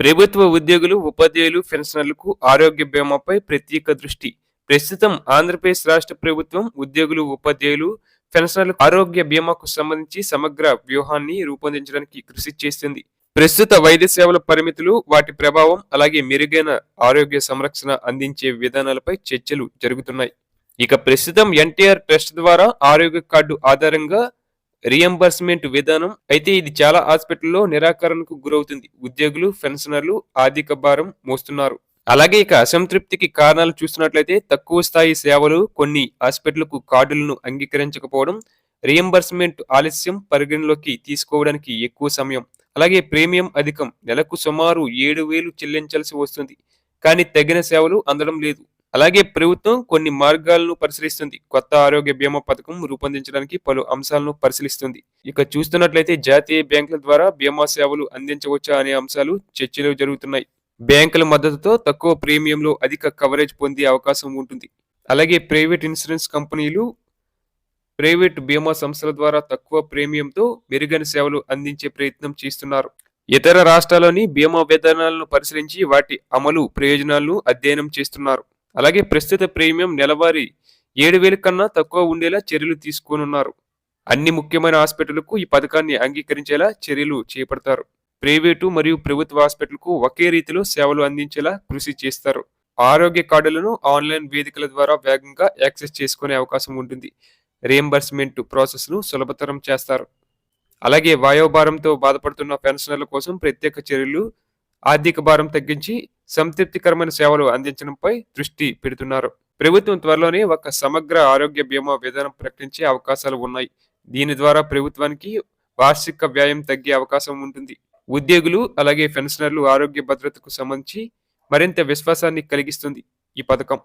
ప్రభుత్వ ఉద్యోగులు ఉపాధ్యాయులు పెన్షనర్లకు ఆరోగ్య బీమాపై ప్రత్యేక దృష్టి. ప్రస్తుతం ఆంధ్రప్రదేశ్ రాష్ట్ర ప్రభుత్వం ఉద్యోగులు ఉపాధ్యాయులు పెన్షనర్లకు ఆరోగ్య బీమాకు సంబంధించి సమగ్ర వ్యూహాన్ని రూపొందించడానికి కృషి చేస్తుంది ప్రస్తుత వైద్య సేవల పరిమితులు వాటి ప్రభావం అలాగే మెరుగైన ఆరోగ్య సంరక్షణ అందించే విధానాలపై చర్చలు జరుగుతున్నాయి. ఇక ప్రస్తుతం ఎన్టీఆర్ ట్రస్ట్ ద్వారా ఆరోగ్య కార్డు ఆధారంగా రియంబర్స్మెంట్ విధానం అయితే ఇది చాలా హాస్పిటల్లో నిరాకరణకు గురవుతుంది. ఉద్యోగులు పెన్షనర్లు ఆర్థిక భారం మోస్తున్నారు. అలాగే ఇక అసంతృప్తికి కారణాలు చూస్తున్నట్లయితే తక్కువ స్థాయి సేవలు కొన్ని హాస్పిటల్కు కార్డులను అంగీకరించకపోవడం రియంబర్స్మెంట్ ఆలస్యం పరిగణలోకి తీసుకోవడానికి ఎక్కువ సమయం. అలాగే ప్రీమియం అధికం. నెలకు సుమారు ఏడు వేలు చెల్లించాల్సి వస్తుంది. కానీ తగిన సేవలు అందడం లేదు. అలాగే ప్రభుత్వం కొన్ని మార్గాలను పరిశీలిస్తుంది. కొత్త ఆరోగ్య బీమా పథకం రూపొందించడానికి పలు అంశాలను పరిశీలిస్తుంది. ఇక చూస్తున్నట్లయితే జాతీయ బ్యాంకుల ద్వారా బీమా సేవలు అందించవచ్చా అనే అంశాలు చర్చలు జరుగుతున్నాయి. బ్యాంకుల మద్దతుతో తక్కువ ప్రీమియంలో అధిక కవరేజ్ పొందే అవకాశం ఉంటుంది. అలాగే ప్రైవేట్ ఇన్సూరెన్స్ కంపెనీలు ప్రైవేట్ బీమా సంస్థల ద్వారా తక్కువ ప్రీమియంతో మెరుగైన సేవలు అందించే ప్రయత్నం చేస్తున్నారు. ఇతర రాష్ట్రాల్లోని బీమా విధానాలను పరిశీలించి వాటి అమలు ప్రయోజనాలను అధ్యయనం చేస్తున్నారు. అలాగే ప్రస్తుత ప్రీమియం నెలవారీ ఏడు వేల కన్నా తక్కువ ఉండేలా చర్యలు తీసుకోనున్నారు. అన్ని ముఖ్యమైన హాస్పిటళ్ళకు ఈ పథకాన్ని అంగీకరించేలా చర్యలు చేపడతారు. ప్రైవేటు మరియు ప్రభుత్వ హాస్పిటల్కు ఒకే రీతిలో సేవలు అందించేలా కృషి చేస్తారు. ఆరోగ్య కార్డులను ఆన్లైన్ వేదికల ద్వారా వేగంగా యాక్సెస్ చేసుకునే అవకాశం ఉంటుంది. రియంబర్స్మెంట్ ప్రాసెస్ను సులభతరం చేస్తారు. అలాగే వాయోభారంతో బాధపడుతున్న పెన్షనర్ల కోసం ప్రత్యేక చర్యలు ఆర్థిక భారం తగ్గించి సంతృప్తికరమైన సేవలు అందించడంపై దృష్టి పెడుతున్నారు. ప్రభుత్వం త్వరలోనే ఒక సమగ్ర ఆరోగ్య బీమా విధానం ప్రకటించే అవకాశాలు ఉన్నాయి. దీని ద్వారా ప్రభుత్వానికి వార్షిక వ్యయం తగ్గే అవకాశం ఉంటుంది. ఉద్యోగులు అలాగే పెన్షనర్లు ఆరోగ్య భద్రతకు సంబంధించి మరింత విశ్వాసాన్ని కలిగిస్తుంది ఈ పథకం.